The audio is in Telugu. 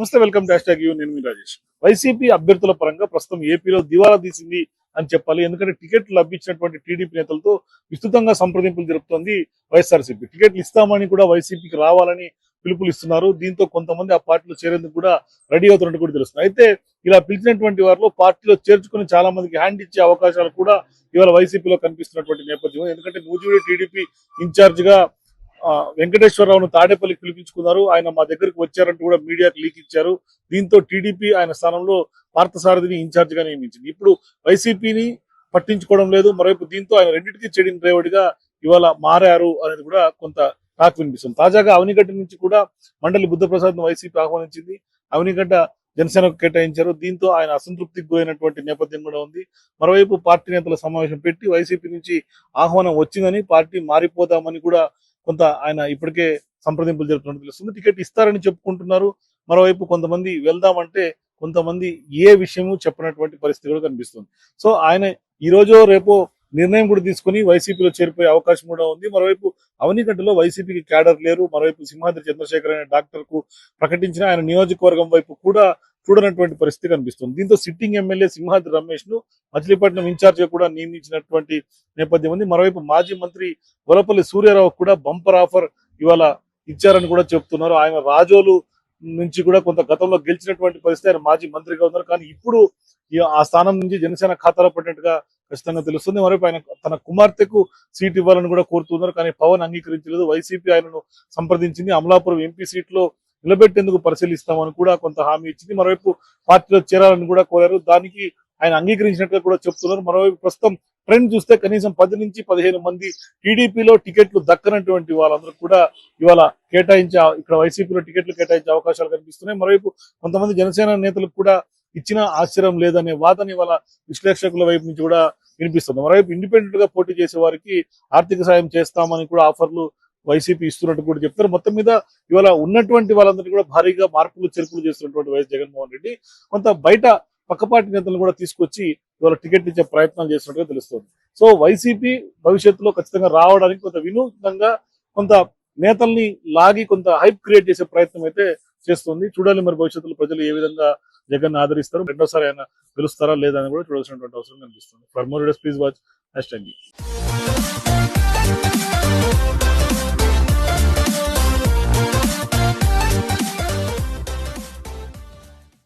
నమస్తే వెల్కమ్ డాష్ ట్యాగ్ యూ. నేను మీ రాజేష్. వైసీపీ అభ్యర్థుల పరంగా ప్రస్తుతం ఏపీలో దివాలా తీసింది అని చెప్పాలి. ఎందుకంటే టికెట్లు లభించినటువంటి టీడీపీ నేతలతో విస్తృతంగా సంప్రదింపులు జరుపుతోంది వైఎస్ఆర్సీపీ. టికెట్లు ఇస్తామని కూడా వైసీపీకి రావాలని పిలుపులు ఇస్తున్నారు దీంతో కొంతమంది ఆ పార్టీలో చేరేందుకు కూడా రెడీ అవుతున్నట్టు కూడా తెలుస్తుంది. అయితే ఇలా పిలిచినటువంటి వారిలో పార్టీలో చేర్చుకుని చాలా మందికి హ్యాండ్ ఇచ్చే అవకాశాలు కూడా ఇవాళ వైసీపీలో కనిపిస్తున్నటువంటి నేపథ్యం ఎందుకంటే నూజివీడి టీడీపీ ఇన్ఛార్జ్గా వెంకటేశ్వరరావును తాడేపల్లికి పిలిపించుకున్నారు. ఆయన మా దగ్గరికి వచ్చారంటూ కూడా మీడియాకు లీక్ ఇచ్చారు. దీంతో టీడీపీ ఆయన స్థానంలో పార్థసారథిని ఇన్ఛార్జ్గా నియమించింది. ఇప్పుడు వైసీపీని పట్టించుకోవడం లేదు. మరోవైపు దీంతో ఆయన రెండింటికి చెడిన డ్రైవర్గా ఇవాళ మారారు అనేది కూడా కొంత టాక్ వినిపిస్తుంది. తాజాగా అవనిగడ్డ నుంచి కూడా మండలి బుద్ధప్రసాద్ను వైసీపీ ఆహ్వానించింది. అవనిగడ్డ జనసేనకు కేటాయించారు. దీంతో ఆయన అసంతృప్తికి గురైనటువంటి నేపథ్యం కూడా ఉంది. మరోవైపు పార్టీ నేతల సమావేశం పెట్టి వైసీపీ నుంచి ఆహ్వానం వచ్చిందని పార్టీ మారిపోదామని కూడా కొంత ఆయన ఇప్పటికే సంప్రదింపులు జరుపుతున్నట్టు తెలుస్తుంది. టికెట్ ఇస్తారని చెప్పుకుంటున్నారు. మరోవైపు కొంతమంది వెళ్దామంటే కొంతమంది ఏ విషయము చెప్పినటువంటి పరిస్థితి కూడా కనిపిస్తుంది. సో ఆయన ఈ రోజు రేపు నిర్ణయం కూడా తీసుకుని వైసీపీలో చేరిపోయే అవకాశం కూడా ఉంది. మరోవైపు అవనిగడ్డలో వైసీపీకి క్యాడర్ లేరు. మరోవైపు సింహాద్రి చంద్రశేఖర్ అనే డాక్టర్కు ప్రకటించిన ఆయన నియోజకవర్గం వైపు కూడా చూడనటువంటి పరిస్థితి కనిపిస్తుంది. దీంతో సిట్టింగ్ ఎమ్మెల్యే సింహాద్రి రమేష్ను మచిలీపట్నం ఇన్ఛార్జ్ కూడా నియమించినటువంటి నేపథ్యం ఉంది. మరోవైపు మాజీ మంత్రి వలపల్లి సూర్యారావు కూడా బంపర్ ఆఫర్ ఇవాళ ఇచ్చారని కూడా చెప్తున్నారు. ఆయన రాజోలు నుంచి కూడా కొంత గతంలో గెలిచినటువంటి పరిస్థితి ఆయన మాజీ మంత్రిగా ఉన్నారు. కానీ ఇప్పుడు ఈ- ఆ స్థానం నుంచి జనసేన ఖాతాలో పడినట్టుగా ఖచ్చితంగా తెలుస్తుంది. మరోవైపు ఆయన తన కుమార్తెకు సీట్ ఇవ్వాలని కూడా కోరుతున్నారు. కానీ పవన్ అంగీకరించలేదు. వైసీపీ ఆయనను సంప్రదించింది. అమలాపురం ఎంపీ సీట్లో నిలబెట్టేందుకు పరిశీలిస్తామని కూడా కొంత హామీ ఇచ్చింది. మరోవైపు పార్టీలో చేరాలని కూడా కోరారు. దానికి ఆయన అంగీకరించినట్టుగా కూడా చెప్తున్నారు. మరోవైపు ప్రస్తుతం ట్రెండ్ చూస్తే కనీసం పది నుంచి పదిహేను మంది టీడీపీలో టికెట్లు దక్కనటువంటి వాళ్ళందరూ కూడా ఇవాళ కేటాయించే ఇక్కడ వైసీపీలో టికెట్లు కేటాయించే అవకాశాలు కనిపిస్తున్నాయి. మరోవైపు కొంతమంది జనసేన నేతలకు కూడా ఇచ్చిన ఆశ్చర్యం లేదనే వాదన ఇవాళ విశ్లేషకుల వైపు నుంచి కూడా వినిపిస్తుంది. మరోవైపు ఇండిపెండెంట్గా పోటీ చేసే వారికి ఆర్థిక సాయం చేస్తామని కూడా ఆఫర్లు వైసీపీ ఇస్తున్నట్టు కూడా చెప్తారు. మొత్తం మీద ఇవాళ ఉన్నటువంటి వాళ్ళందరినీ కూడా భారీగా మార్పులు చెరుపులు చేస్తున్నటువంటి వైఎస్ జగన్మోహన్ రెడ్డి కొంత బయట పక్కపాటి నేతలను కూడా తీసుకొచ్చి ఇవాళ టికెట్ ఇచ్చే ప్రయత్నాలు చేస్తున్నట్టుగా తెలుస్తుంది. సో వైసీపీ భవిష్యత్తులో ఖచ్చితంగా రావడానికి కొంత వినూత్నంగా కొంత నేతల్ని లాగి కొంత హైప్ క్రియేట్ చేసే ప్రయత్నం అయితే చేస్తుంది. చూడాలి మరి భవిష్యత్తులో ప్రజలు ఏ విధంగా జగన్ ఆదరిస్తారు రెండోసారి ఆయన గెలుస్తారా లేదా అని కూడా చూడాల్సినటువంటి అవసరం కనిపిస్తుంది. For more please watch hashtag